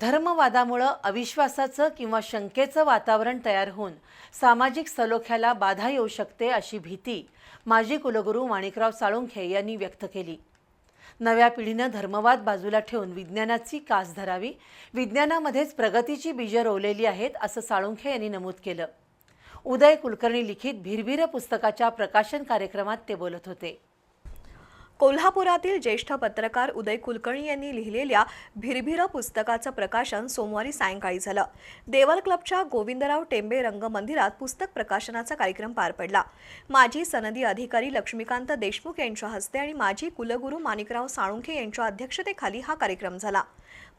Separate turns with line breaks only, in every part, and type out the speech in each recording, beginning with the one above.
धर्मवादामुळं अविश्वासाचं किंवा शंकेचं वातावरण तयार होऊन सामाजिक सलोख्याला बाधा येऊ शकते अशी भीती माजी कुलगुरू माणिकराव साळुंखे यांनी व्यक्त केली. नव्या पिढीनं धर्मवाद बाजूला ठेवून विज्ञानाची कास धरावी विज्ञानामध्येच प्रगतीची बीजं रोवलेली आहेत असं साळुंखे यांनी नमूद केलं. उदय कुलकर्णी लिखित भिरभिर पुस्तकाच्या प्रकाशन कार्यक्रमात ते बोलत होते.
कोल्हापुरातील ज्येष्ठ पत्रकार उदय कुलकर्णी यांनी लिहिलेल्या भिरभिर पुस्तकाचं प्रकाशन सोमवारी सायंकाळी झालं. देवल क्लबच्या गोविंदराव टेंबे रंगमंदिरात पुस्तक प्रकाशनाचा कार्यक्रम पार पडला. माजी सनदी अधिकारी लक्ष्मीकांत देशमुख यांच्या हस्ते आणि माजी कुलगुरू माणिकराव साळुंखे यांच्या अध्यक्षतेखाली हा कार्यक्रम झाला.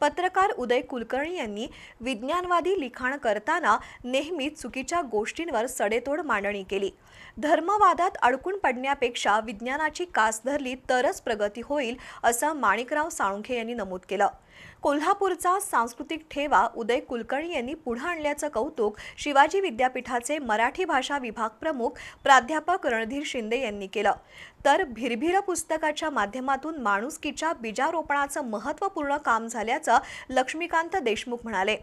पत्रकार उदय कुलकर्णी यांनी विज्ञानवादी लिखाण करताना नेहमीच चुकीच्या गोष्टींवर सडेतोड मांडणी केली. धर्मवादात अडकून पडण्यापेक्षा विज्ञानाची कास धरली तरच प्रगती होईल असं माणिकराव साळुंखे यांनी नमूद केलं. कोल्हापूरचा सांस्कृतिक ठेवा उदय कुलकर्णी यांनी पुढे आणल्याचं कौतुक शिवाजी विद्यापीठाचे मराठी भाषा विभाग प्रमुख प्राध्यापक रणधीर शिंदे यांनी केलं. तर भिरभिर पुस्तकाच्या माध्यमातून माणुसकीच्या बीजारोपणाचं महत्त्वपूर्ण काम झालं. झाल्याचं लक्ष्मीकांत देशमुख म्हणाले.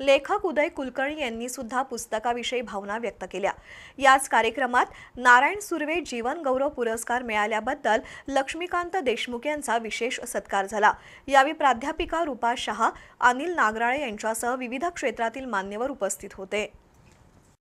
लेखक उदय कुलकर्णी यांनी सुद्धा पुस्तकाविषयी भावना व्यक्त केल्या. याच कार्यक्रमात नारायण सुर्वे जीवन गौरव पुरस्कार मिळाल्याबद्दल लक्ष्मीकांत देशमुख यांचा विशेष सत्कार झाला. यावेळी प्राध्यापिका रुपा शहा अनिल नागराळे यांच्यासह विविध क्षेत्रातील मान्यवर उपस्थित होते.